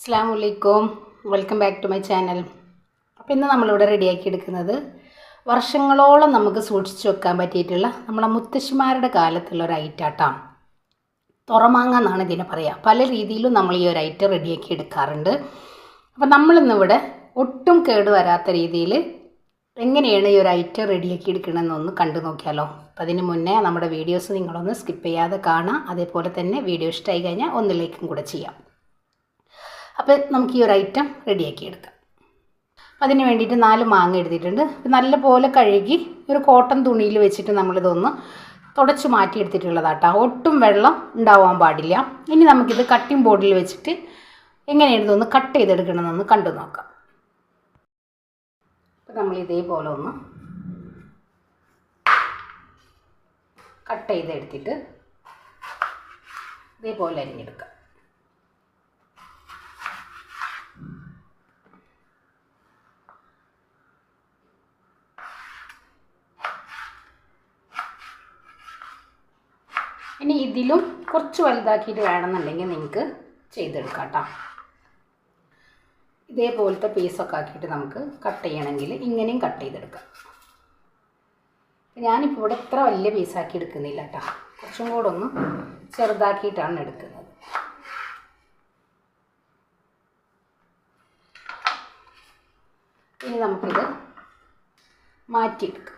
അസ്സാം വലൈക്കും welcome back to my channel അപ്പോൾ ഇന്ന് നമ്മളിവിടെ റെഡിയാക്കി എടുക്കുന്നത് വർഷങ്ങളോളം നമുക്ക് സൂക്ഷിച്ചു വെക്കാൻ പറ്റിയിട്ടുള്ള നമ്മളെ മുത്തശ്ശിമാരുടെ കാലത്തുള്ള ഒരു ഐറ്റാട്ടാണ് തുറമാങ്ങ എന്നാണ് ഇതിനെ പറയുക പല രീതിയിലും നമ്മൾ ഈ ഒരു ഐറ്റം റെഡിയാക്കി എടുക്കാറുണ്ട്. അപ്പോൾ നമ്മളിന്നിവിടെ ഒട്ടും കേടുവരാത്ത രീതിയിൽ എങ്ങനെയാണ് ഈ ഒരു ഐറ്റം റെഡിയാക്കി എടുക്കണമെന്നൊന്ന് കണ്ടു നോക്കിയാലോ. അപ്പോൾ അതിന് മുന്നേ നമ്മുടെ വീഡിയോസ് നിങ്ങളൊന്ന് സ്കിപ്പ് ചെയ്യാതെ കാണാം. അതേപോലെ തന്നെ വീഡിയോ ഇഷ്ടമായി കഴിഞ്ഞാൽ ഒന്നിലേക്കും കൂടെ ചെയ്യാം. അപ്പോൾ നമുക്ക് ഈ ഒരു ഐറ്റം റെഡിയാക്കി എടുക്കാം. അതിന് വേണ്ടിയിട്ട് നാല് മാങ്ങ എടുത്തിട്ടുണ്ട്. നല്ലപോലെ കഴുകി ഒരു കോട്ടൺ തുണിയിൽ വെച്ചിട്ട് നമ്മളിതൊന്ന് തുടച്ച് മാറ്റിയെടുത്തിട്ടുള്ളതാട്ടോ. ഒട്ടും വെള്ളം ഉണ്ടാവാൻ പാടില്ല. ഇനി നമുക്കിത് കട്ടിംഗ് ബോർഡിൽ വെച്ചിട്ട് എങ്ങനെയാണ് ഇതൊന്ന് കട്ട് ചെയ്തെടുക്കണമെന്നൊന്ന് കണ്ടു നോക്കാം. അപ്പം നമ്മൾ ഇതേപോലെ ഒന്ന് കട്ട് ചെയ്തെടുത്തിട്ട് ഇതേപോലെ അരിഞ്ഞെടുക്കാം. ഇനി ഇതിലും കുറച്ച് വലുതാക്കിയിട്ട് വേണമെന്നുണ്ടെങ്കിൽ നിങ്ങൾക്ക് ചെയ്തെടുക്കാം കേട്ടോ. ഇതേപോലത്തെ പീസൊക്കെ ആക്കിയിട്ട് നമുക്ക് കട്ട് ചെയ്യണമെങ്കിൽ ഇങ്ങനെയും കട്ട് ചെയ്തെടുക്കാം. ഞാനിപ്പോൾ ഇവിടെ ഇത്ര വലിയ പീസാക്കി എടുക്കുന്നില്ല കേട്ടോ. കുറച്ചും കൂടെ ഒന്ന് ചെറുതാക്കിയിട്ടാണ് എടുക്കുന്നത്. ഇനി നമുക്കിത് മാറ്റിയെടുക്കാം.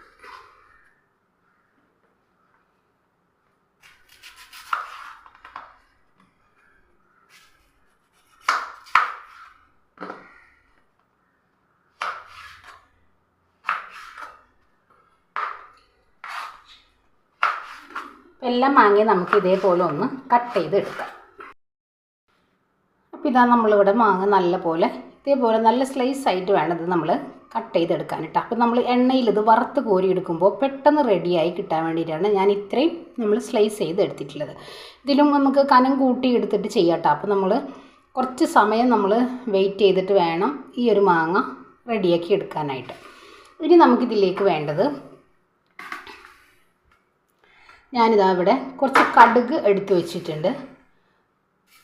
എല്ലാം മാങ്ങി നമുക്ക് ഇതേപോലെ ഒന്ന് കട്ട് ചെയ്ത് എടുക്കാം അപ്പോൾ ഇതാ നമ്മളിവിടെ മാങ്ങ നല്ല പോലെ ഇതേപോലെ നല്ല സ്ലൈസ് ആയിട്ട് വേണം ഇത് നമ്മൾ കട്ട് ചെയ്തെടുക്കാൻ കേട്ടോ. അപ്പോൾ നമ്മൾ എണ്ണയിൽ ഇത് വറുത്ത് കോരി എടുക്കുമ്പോൾ പെട്ടെന്ന് റെഡിയായി കിട്ടാൻ വേണ്ടിയിട്ടാണ് ഞാൻ ഇത്രയും നമ്മൾ സ്ലൈസ് ചെയ്ത് എടുത്തിട്ടുള്ളത് ഇതിലും നമുക്ക് കനം കൂട്ടി എടുത്തിട്ട് ചെയ്യാം കേട്ടോ. അപ്പോൾ നമ്മൾ കുറച്ച് സമയം നമ്മൾ വെയിറ്റ് ചെയ്തിട്ട് വേണം ഈ ഒരു മാങ്ങ റെഡിയാക്കി എടുക്കാനായിട്ട്. ഇനി നമുക്കിതിലേക്ക് വേണ്ടത് ഞാനിതാ ഇവിടെ കുറച്ച് കടുക് എടുത്ത് വെച്ചിട്ടുണ്ട്.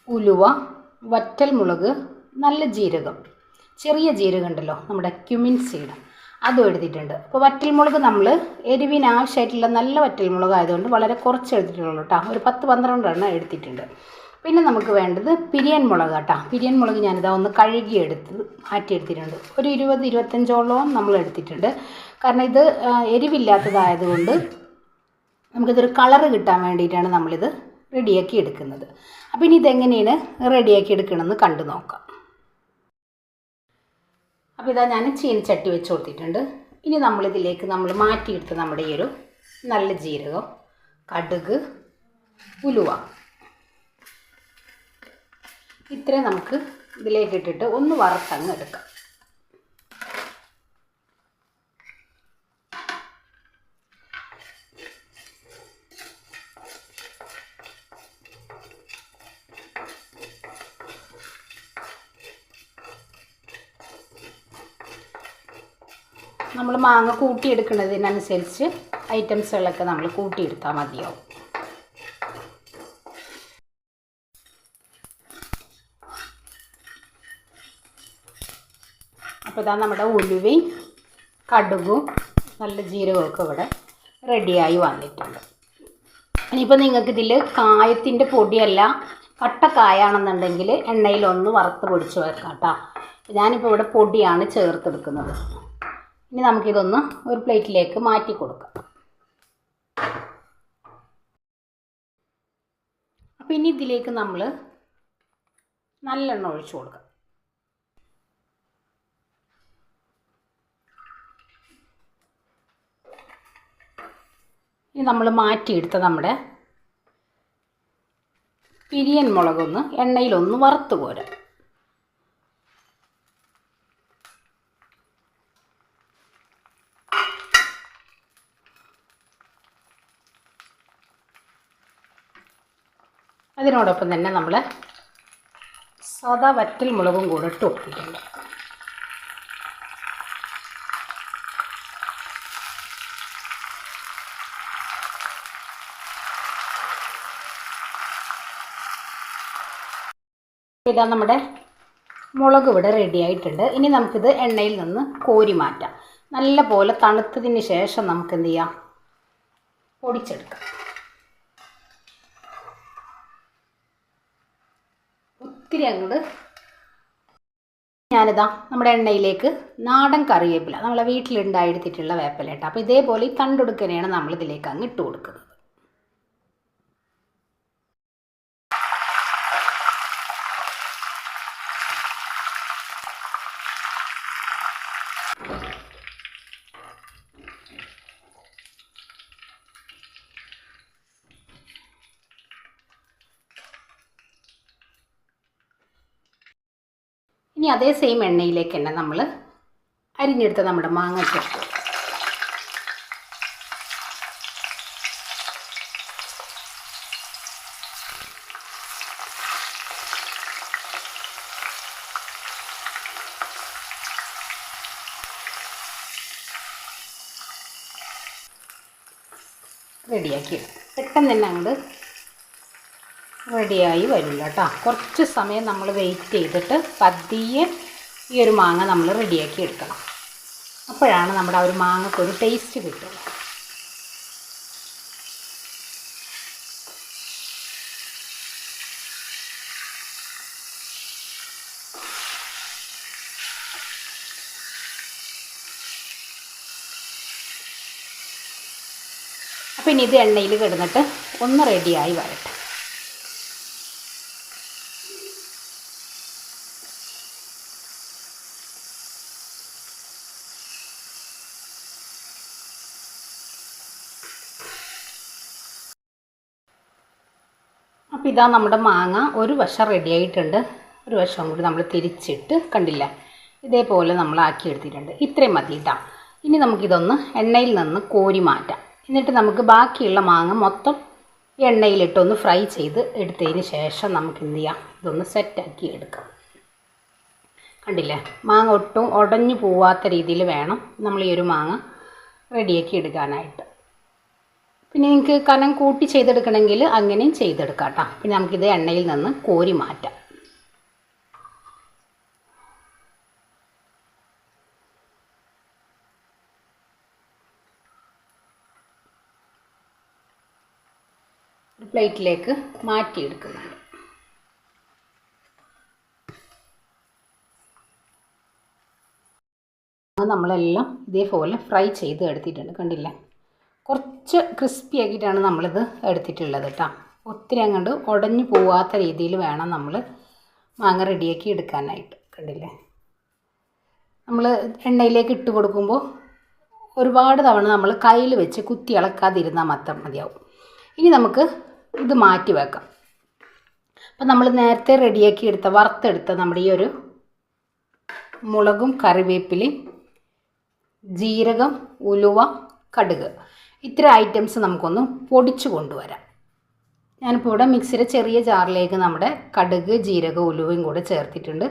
ഉലുവ വറ്റൽ മുളക് നല്ല ജീരകം. ചെറിയ ജീരകം ഉണ്ടല്ലോ നമ്മുടെ ക്യുമിൻ സീഡ്. അതും എടുത്തിട്ടുണ്ട്. അപ്പോൾ വറ്റൽമുളക് നമ്മൾ എരിവിന് ആവശ്യമായിട്ടുള്ള നല്ല വറ്റൽമുളക് ആയതുകൊണ്ട് വളരെ കുറച്ച് എടുത്തിട്ടുള്ളൂ കേട്ടോ. ഒരു പത്ത് പന്ത്രണ്ടെണ്ണം എടുത്തിട്ടുണ്ട്. പിന്നെ നമുക്ക് വേണ്ടത് പിരിയൻ മുളക് കേട്ടോ. പിരിയൻ മുളക് ഞാനിതാ ഒന്ന് കഴുകി എടുത്ത് മാറ്റിയെടുത്തിട്ടുണ്ട് ഒരു ഇരുപത് ഇരുപത്തഞ്ചോളം നമ്മൾ എടുത്തിട്ടുണ്ട്. കാരണം ഇത് എരിവില്ലാത്തതായതുകൊണ്ട് നമുക്കിതൊരു കളറ് കിട്ടാൻ വേണ്ടിയിട്ടാണ് നമ്മളിത് റെഡിയാക്കി എടുക്കുന്നത്. അപ്പോൾ ഇനി ഇതെങ്ങനെയാണ് റെഡിയാക്കി എടുക്കണമെന്ന് കണ്ടു നോക്കാം. അപ്പോൾ ഇതാ ഞാൻ ചീനച്ചട്ടി വെച്ച് കൊടുത്തിട്ടുണ്ട്. ഇനി നമ്മളിതിലേക്ക് നമ്മൾ മാറ്റിയെടുത്ത് നമ്മുടെ ഈ ഒരു നല്ല ജീരകം കടുക് ഉലുവ. ഇത്രയും നമുക്ക് ഇതിലേക്ക് ഇട്ടിട്ട് ഒന്ന് വറുത്തങ്ങ് എടുക്കാം. നമ്മൾ മാങ്ങ കൂട്ടിയെടുക്കുന്നതിനനുസരിച്ച് ഐറ്റംസുകളൊക്കെ നമ്മൾ കൂട്ടിയെടുത്താൽ മതിയാവും. അപ്പോൾ ഇതാ നമ്മുടെ ഉലുവയും കടുകും നല്ല ജീരകമൊക്കെ ഇവിടെ റെഡിയായി വന്നിട്ടുണ്ട്. ഇനിയിപ്പോൾ നിങ്ങൾക്കിതിൽ കായത്തിന്റെ പൊടിയല്ല കട്ടക്കായാണെന്നുണ്ടെങ്കിൽ എണ്ണയിലൊന്ന് വറുത്ത് പൊടിച്ച് വെക്കാം കേട്ടോ. ഞാനിപ്പോൾ ഇവിടെ പൊടിയാണ് ചേർത്തെടുക്കുന്നത്. ഇനി നമുക്കിതൊന്ന് ഒരു പ്ലേറ്റിലേക്ക് മാറ്റി കൊടുക്കാം. അപ്പം ഇനി ഇതിലേക്ക് നമ്മൾ നല്ലെണ്ണ ഒഴിച്ചു കൊടുക്കാം. ഇനി നമ്മൾ മാറ്റിയെടുത്ത നമ്മുടെ പിരിയൻ മുളകൊന്ന് എണ്ണയിലൊന്ന് വറുത്ത് പോരാം അതിനോടൊപ്പം തന്നെ നമ്മൾ സാദാ വറ്റൽ മുളകും കൂടെ ഇട്ട് കൊടുത്തിട്ടുണ്ട് ഇതാ നമ്മുടെ മുളക് ഇവിടെ റെഡി ആയിട്ടുണ്ട്. ഇനി നമുക്കിത് എണ്ണയിൽ നിന്ന് കോരി മാറ്റാം. നല്ല പോലെ തണുത്തതിന് ശേഷം നമുക്ക് എന്ത് ചെയ്യാം? പൊടിച്ചെടുക്കാം. ഒത്തിരി അങ്ങോട്ട് ഞാനിതാ നമ്മുടെ എണ്ണയിലേക്ക് നാടൻ കറിവേപ്പില നമ്മളെ വീട്ടിലുണ്ടായെടുത്തിട്ടുള്ള വേപ്പില കേട്ടോ. അപ്പോൾ ഇതേപോലെ ഈ തണ്ടൊടുക്കനെയാണ് നമ്മളിതിലേക്ക് അങ്ങ് ഇട്ട് കൊടുക്കുന്നത്. ഇനി അതേ സെയിം എണ്ണയിലേക്ക് തന്നെ നമ്മൾ അരിഞ്ഞെടുത്ത നമ്മുടെ മാങ്ങ ചേർക്കും റെഡിയാക്കി പെട്ടെന്ന് തന്നെ അങ്ങോട്ട് റെഡിയായി വരില്ല കേട്ടോ കുറച്ച് സമയം നമ്മൾ വെയിറ്റ് ചെയ്തിട്ട് പതിയെ ഈ ഒരു മാങ്ങ നമ്മൾ റെഡിയാക്കി എടുക്കണം. അപ്പോഴാണ് നമ്മുടെ ആ ഒരു മാങ്ങക്കൊരു ടേസ്റ്റ് കിട്ടുക. അപ്പം ഇനി ഇത് എണ്ണയിൽ കിടന്നിട്ട് ഒന്ന് റെഡിയായി വരട്ടെ. അപ്പോൾ ഇതാ നമ്മുടെ മാങ്ങ ഒരു വശം റെഡി ആയിട്ടുണ്ട്. ഒരു വശം കൂടി നമ്മൾ തിരിച്ചിട്ട് കണ്ടില്ല? ഇതേപോലെ നമ്മൾ ആക്കി എടുത്തിട്ടുണ്ട്. ഇത്രയും മതി കേട്ടോ ഇനി നമുക്കിതൊന്ന് എണ്ണയിൽ നിന്ന് കോരി മാറ്റാം. എന്നിട്ട് നമുക്ക് ബാക്കിയുള്ള മാങ്ങ മൊത്തം എണ്ണയിലിട്ടൊന്ന് ഫ്രൈ ചെയ്ത് എടുത്തതിന് ശേഷം നമുക്ക് എന്ത് ചെയ്യാം? ഇതൊന്ന് സെറ്റാക്കി എടുക്കാം. കണ്ടില്ലേ? മാങ്ങ ഒട്ടും ഉടഞ്ഞു പോവാത്ത രീതിയിൽ വേണം നമ്മൾ ഈ ഒരു മാങ്ങ റെഡിയാക്കി എടുക്കാനായിട്ട്. പിന്നെ നിങ്ങൾക്ക് കനം കൂട്ടി ചെയ്തെടുക്കണമെങ്കിൽ അങ്ങനെയും ചെയ്തെടുക്കാം കേട്ടോ പിന്നെ നമുക്കിത് എണ്ണയിൽ നിന്ന് കോരി മാറ്റാം. പ്ലേറ്റിലേക്ക് മാറ്റിയെടുക്കുന്നുണ്ട്. നമ്മളെല്ലാം ഇതേപോലെ ഫ്രൈ ചെയ്ത് എടുത്തിട്ടുണ്ട് കണ്ടില്ലേ? കുറച്ച് ക്രിസ്പി ആക്കിയിട്ടാണ് നമ്മളിത് എടുത്തിട്ടുള്ളത് കേട്ടോ ഒത്തിരി അങ്ങോട്ട് ഉടഞ്ഞു പോവാത്ത രീതിയിൽ വേണം നമ്മൾ മാങ്ങ റെഡിയാക്കി എടുക്കാനായിട്ട്. കണ്ടില്ലേ? നമ്മൾ എണ്ണയിലേക്ക് ഇട്ട് കൊടുക്കുമ്പോൾ ഒരുപാട് തവണ നമ്മൾ കയ്യിൽ വെച്ച് കുത്തി ഇളക്കാതിരുന്നാൽ മാത്രം മതിയാവും. ഇനി നമുക്ക് ഇത് മാറ്റി വെക്കാം. അപ്പം നമ്മൾ നേരത്തെ റെഡിയാക്കി എടുത്ത വറുത്തെടുത്ത നമ്മുടെ ഈ ഒരു മുളകും കറിവേപ്പിലയും ജീരകം ഉലുവ കടുക്. ഇത്ര ഐറ്റംസ് നമുക്കൊന്ന് പൊടിച്ചു കൊണ്ടുവരാം. ഞാനിപ്പോൾ ഇവിടെ മിക്സിയുടെ ചെറിയ ജാറിലേക്ക് നമ്മുടെ കടുക് ജീരക ഉലുവയും കൂടെ ചേർത്തിട്ടുണ്ട്.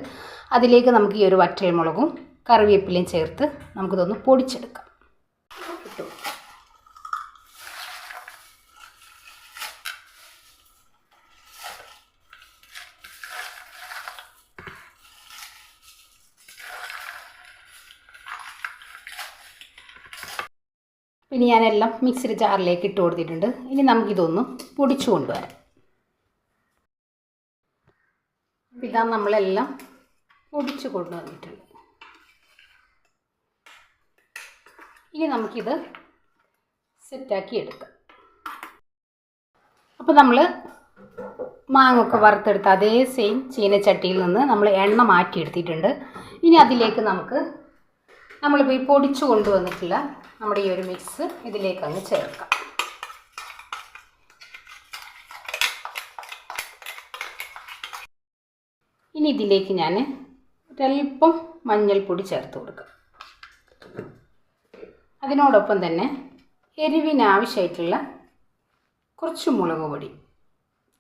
അതിലേക്ക് നമുക്ക് ഈ ഒരു വറ്റൽമുളകും കറിവേപ്പിലയും ചേർത്ത് നമുക്കിതൊന്ന് പൊടിച്ചെടുക്കാം. പിന്നെ ഞാനെല്ലാം മിക്സിയുടെ ജാറിലേക്ക് ഇട്ട് കൊടുത്തിട്ടുണ്ട്. ഇനി നമുക്കിതൊന്ന് പൊടിച്ചു കൊണ്ടുവരാം. ഇതാ നമ്മളെല്ലാം പൊടിച്ചു കൊണ്ടുവന്നിട്ടുണ്ട്. ഇനി നമുക്കിത് സെറ്റാക്കി എടുക്കാം. അപ്പോൾ നമ്മൾ മാങ്ങൊക്കെ വറുത്തെടുത്ത അതേ സെയിം ചീനച്ചട്ടിയിൽ നിന്ന് നമ്മൾ എണ്ണ മാറ്റിയെടുത്തിട്ടുണ്ട്. ഇനി അതിലേക്ക് നമുക്ക് നമ്മളിപ്പോൾ ഈ പൊടിച്ചു കൊണ്ടുവന്നിട്ടുള്ള നമ്മുടെ ഈ ഒരു മിക്സ് ഇതിലേക്ക് അങ്ങ് ചേർക്കാം. ഇനി ഇതിലേക്ക് ഞാൻ ഒരല്പം മഞ്ഞൾപ്പൊടി ചേർത്ത് കൊടുക്കാം. അതിനോടൊപ്പം തന്നെ എരിവിനാവശ്യമായിട്ടുള്ള കുറച്ച് മുളക് പൊടി.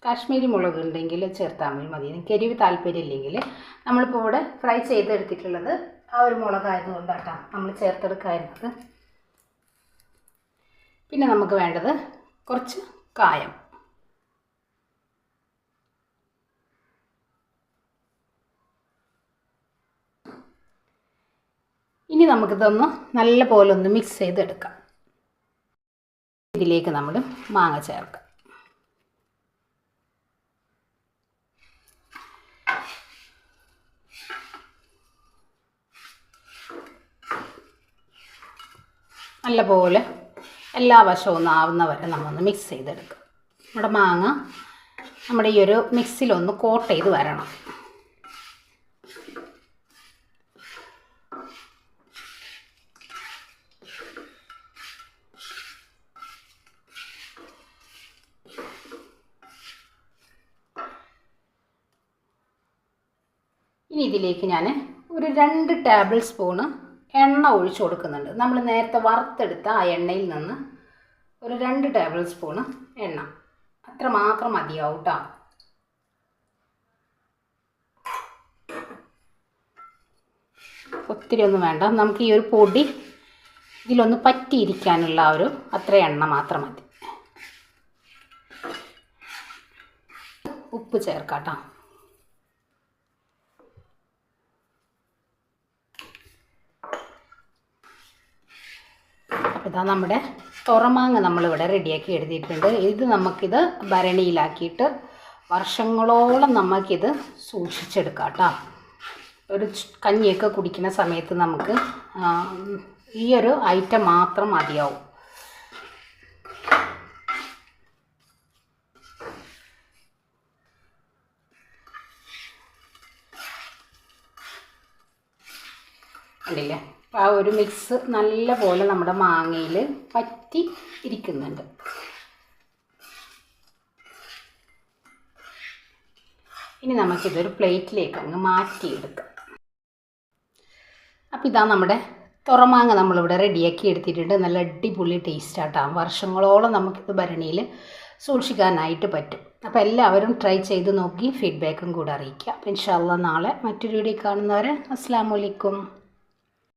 കാശ്മീരി മുളക് ഉണ്ടെങ്കിൽ ചേർത്താൽ മതി മതി. എനിക്ക് എരിവ് താല്പര്യം ഇല്ലെങ്കിൽ നമ്മളിപ്പോൾ ഇവിടെ ഫ്രൈ ചെയ്തെടുത്തിട്ടുള്ളത് ആ ഒരു മുളകായതുകൊണ്ടാട്ടോ നമ്മൾ ചേർത്തെടുക്കായിരുന്നത്. പിന്നെ നമുക്ക് വേണ്ടത് കുറച്ച് കായം. ഇനി നമുക്കിതൊന്ന് നല്ല പോലെ ഒന്ന് മിക്സ് ചെയ്തെടുക്കാം. ഇതിലേക്ക് നമ്മൾ മാങ്ങ ചേർക്കാം. നല്ലപോലെ എല്ലാ വശവും ഒന്ന് ആവുന്ന വരെ നമ്മളൊന്ന് മിക്സ് ചെയ്തെടുക്കുക നമ്മുടെ മാങ്ങ നമ്മുടെ ഈ ഒരു മിക്സിലൊന്ന് കോട്ട് ചെയ്ത് വരണം. ഇനി ഇതിലേക്ക് ഞാൻ ഒരു രണ്ട് ടേബിൾ സ്പൂണ് എണ്ണ ഒഴിച്ചു കൊടുക്കുന്നുണ്ട്. നമ്മൾ നേരത്തെ വറുത്തെടുത്ത ആ എണ്ണയിൽ നിന്ന് ഒരു രണ്ട് ടേബിൾ സ്പൂണ് എണ്ണ. അത്ര മാത്രം മതിയാവും കേട്ടോ ഒത്തിരി ഒന്നും വേണ്ട. നമുക്ക് ഈ ഒരു പൊടി ഇതിലൊന്ന് പറ്റിയിരിക്കാനുള്ള ഒരു അത്ര എണ്ണ മാത്രം മതി. ഉപ്പ് ചേർക്കാം കേട്ടോ അപ്പോൾ ഇതാ നമ്മുടെ തുറമാങ്ങ നമ്മളിവിടെ റെഡിയാക്കി എടുത്തിട്ടുണ്ട്. ഇത് നമുക്കിത് ഭരണിയിലാക്കിയിട്ട് വർഷങ്ങളോളം നമുക്കിത് സൂക്ഷിച്ചെടുക്കാം കേട്ടോ. ഒരു കഞ്ഞിയൊക്കെ കുടിക്കുന്ന സമയത്ത് നമുക്ക് ഈ ഒരു ഐറ്റം മാത്രം മതിയാവും കണ്ടില്ലേ അപ്പോൾ ആ ഒരു മിക്സ് നല്ല പോലെ നമ്മുടെ മാങ്ങയിൽ പറ്റി ഇരിക്കുന്നുണ്ട്. ഇനി നമുക്കിതൊരു പ്ലേറ്റിലേക്ക് അങ്ങ് മാറ്റിയെടുക്കാം. അപ്പോൾ ഇതാ നമ്മുടെ തുറമാങ്ങ നമ്മളിവിടെ റെഡിയാക്കി എടുത്തിട്ടുണ്ട്. നല്ല അടിപൊളി ടേസ്റ്റ് ആട്ടോ. വർഷങ്ങളോളം നമുക്കിത് ഭരണിയിൽ സൂക്ഷിക്കാനായിട്ട് പറ്റും. അപ്പോൾ എല്ലാവരും ട്രൈ ചെയ്ത് നോക്കി ഫീഡ്ബാക്കും കൂടെ അറിയിക്കുക. അപ്പോൾ ഇൻഷാല്ല നാളെ മറ്റൊരു വീഡിയോ കാണുന്നവരെ അസ്സാം വലൈക്കും